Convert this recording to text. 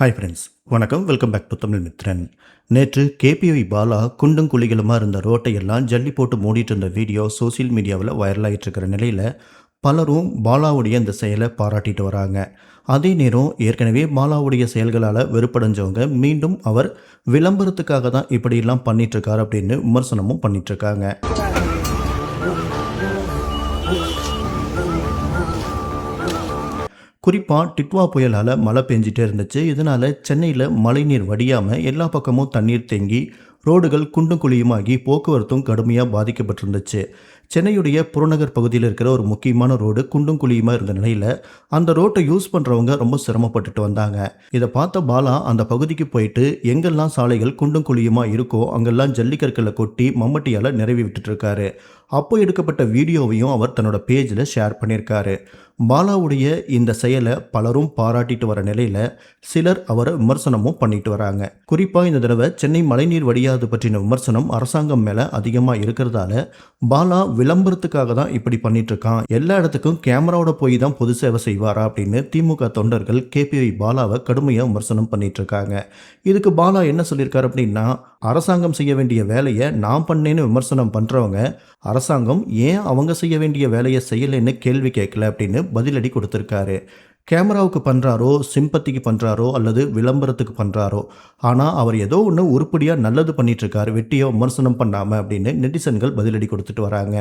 Hi friends வணக்கம். Welcome back to Tamil Mithran நேற்று KPY Bala குண்டும் குழிகளுமாக இருந்த ரோட்டை எல்லாம் ஜல்லி போட்டு மூடிட்டு இருந்த வீடியோ சோஷியல் மீடியாவில் வைரலாகிட்டு இருக்கிற நிலையில் பலரும் பாலாவுடைய இந்த செயலை பாராட்டிட்டு வராங்க. அதே நேரம் ஏற்கனவே பாலாவுடைய செயல்களால் வெறுப்படைஞ்சவங்க மீண்டும் அவர் விளம்பரத்துக்காக தான் இப்படியெல்லாம் பண்ணிட்டு அப்படின்னு விமர்சனமும் பண்ணிட்டுருக்காங்க குறிப்பாக டிட்வா புயலால் மழை பெஞ்சிட்டே இருந்துச்சு. இதனால் சென்னையில் மழைநீர் வடியாமல் எல்லா பக்கமும் தண்ணீர் தேங்கி ரோடுகள் குண்டும் குழியுமாகி போக்குவரத்தும் கடுமையாக பாதிக்கப்பட்டிருந்துச்சு. சென்னையுடைய புறநகர் பகுதியில் இருக்கிற ஒரு முக்கியமான ரோடு குண்டும் குழியுமா இருந்த நிலையில் அந்த ரோட்டை யூஸ் பண்ணுறவங்க ரொம்ப சிரமப்பட்டுட்டு வந்தாங்க. இதை பார்த்த பாலா அந்த பகுதிக்கு போயிட்டு எங்கெல்லாம் சாலைகள் குண்டும் குழியுமா இருக்கோ அங்கெல்லாம் ஜல்லிக்கற்களை கொட்டி மம்மட்டியால் நிறைவி விட்டுட்டு இருக்காரு அப்போ எடுக்கப்பட்ட வீடியோவையும் அவர் தன்னோட பேஜில் ஷேர் பண்ணியிருக்காரு. பாலாவுடைய இந்த செயலை பலரும் பாராட்டிட்டு வர நிலையில் சிலர் அவரை விமர்சனமும் பண்ணிட்டு வராங்க. குறிப்பாக இந்த தடவை சென்னை மழைநீர் வடியாது பற்றின விமர்சனம் அரசாங்கம் மேலே அதிகமாக இருக்கிறதால பாலா விளம்பரத்துக்காக தான் இப்படி பண்ணிட்டு இருக்கான். எல்லா இடத்துக்கும் கேமராவோட போய் தான் பொது சேவை செய்வாரா அப்படின்னு திமுக தொண்டர்கள் கேபிஐ பாலாவை கடுமையாக விமர்சனம் பண்ணிட்டு இருக்காங்க. இதுக்கு பாலா என்ன சொல்லியிருக்காரு அப்படின்னா அரசாங்கம் செய்ய வேண்டிய வேலையை நான் பண்ணேன்னு விமர்சனம் பண்ணுறவங்க அரசாங்கம் ஏன் அவங்க செய்ய வேண்டிய வேலையை செய்யலைன்னு கேள்வி கேட்கல அப்படின்னு பதிலடி கொடுத்துருக்காரு. கேமராவுக்கு பண்ணுறாரோ சிம்பத்திக்கு பண்ணுறாரோ அல்லது விளம்பரத்துக்கு பண்ணுறாரோ ஆனால் அவர் ஏதோ ஒன்று உருப்படியாக நல்லது பண்ணிட்டுருக்கார் வெட்டியை வெட்டியோ விமர்சனம் பண்ணாமல் அப்படின்னு நெட்டிசன்கள் பதிலடி கொடுத்துட்டு வராங்க.